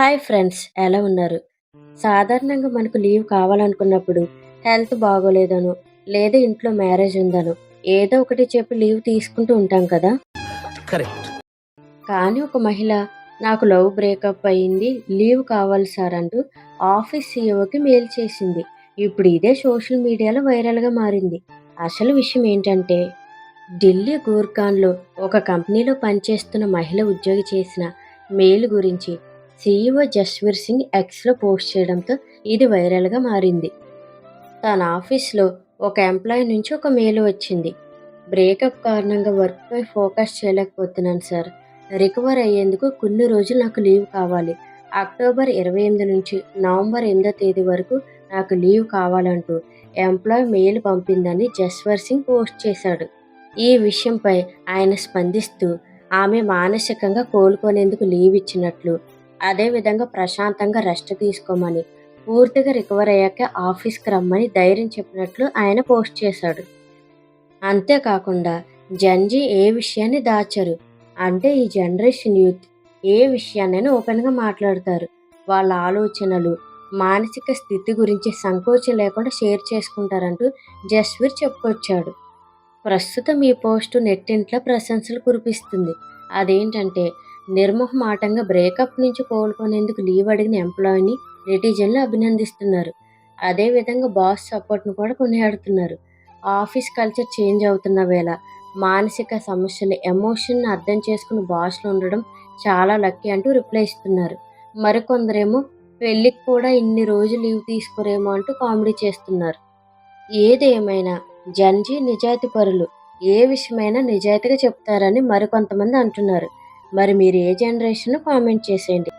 Hi friends ఎలా ఉన్నారు? సాధారణంగా మనకు లీవ్ కావాలనుకున్నప్పుడు హెల్త్ బాగోలేదనో లేదా ఇంట్లో మ్యారేజ్ ఉందనో ఏదో ఒకటి చెప్పి లీవ్ తీసుకుంటూ ఉంటాం కదా? కానీ ఒక మహిళ నాకు లవ్ బ్రేకప్ అయింది లీవ్ కావాలి సార్ అంటూ ఆఫీస్ సీఈఓకి మెయిల్ చేసింది. ఇప్పుడు ఇదే సోషల్ మీడియాలో వైరల్గా మారింది. అసలు విషయం ఏంటంటే ఢిల్లీ గూర్ఖాన్లో ఒక కంపెనీలో పనిచేస్తున్న మహిళ ఉద్యోగి చేసిన మెయిల్ గురించి సీఈఓ జస్వీర్ సింగ్ ఎక్స్లో పోస్ట్ చేయడంతో ఇది వైరల్గా మారింది. తన ఆఫీస్లో ఒక ఎంప్లాయీ నుంచి ఒక మెయిల్ వచ్చింది. బ్రేకప్ కారణంగా వర్క్పై ఫోకస్ చేయలేకపోతున్నాను సార్. రికవర్ అయ్యేందుకు కొన్ని రోజులు నాకు లీవ్ కావాలి. అక్టోబర్ ఇరవై ఎనిమిది నుంచి నవంబర్ ఎనిమిదో తేదీ వరకు నాకు లీవ్ కావాలంటూ ఎంప్లాయ్ మెయిల్ పంపిందని జస్వర్ సింగ్ పోస్ట్ చేశాడు. ఈ విషయంపై ఆయన స్పందిస్తూ ఆమె మానసికంగా కోలుకునేందుకు లీవ్ ఇచ్చినట్లు అదేవిధంగా ప్రశాంతంగా రెస్ట్ తీసుకోమని పూర్తిగా రికవర్ అయ్యాక ఆఫీస్కి రమ్మని ధైర్యం చెప్పినట్లు ఆయన పోస్ట్ చేశాడు. అంతేకాకుండా జంజీ ఏ విషయాన్ని దాచరు? అంటే ఈ జనరేషన్ యూత్ ఏ విషయాన్నైనా ఓపెన్గా మాట్లాడతారు. వాళ్ళ ఆలోచనలు మానసిక స్థితి గురించి సంకోచం లేకుండా షేర్ చేసుకుంటారంటూ జస్వీర్ చెప్పుకొచ్చాడు. ప్రస్తుతం ఈ పోస్టు నెట్టింట్లో ప్రశంసలు కురిపిస్తుంది. అదేంటంటే నిర్మోహమాటంగా బ్రేకప్ నుంచి కోలుకునేందుకు లీవ్ అడిగిన ఎంప్లాయీని నెటిజన్లు అభినందిస్తున్నారు. అదేవిధంగా బాస్ సపోర్ట్ను కూడా కొనియాడుతున్నారు. ఆఫీస్ కల్చర్ చేంజ్ అవుతున్న వేళ మానసిక సమస్యలు ఎమోషన్ని అర్థం చేసుకుని బాస్లు ఉండడం చాలా లక్కీ అంటూ రిప్లై ఇస్తున్నారు. మరికొందరేమో పెళ్ళికి కూడా ఇన్ని రోజులు లీవ్ తీసుకోరేమో అంటూ కామెడీ చేస్తున్నారు. ఏది ఏమైనా జంజీ నిజాయితీ పరులు ఏ విషయమైనా నిజాయితీగా చెప్తారని మరికొంతమంది అంటున్నారు. మరి మీరు ఏ జనరేషన్ కామెంట్ చేసేయండి.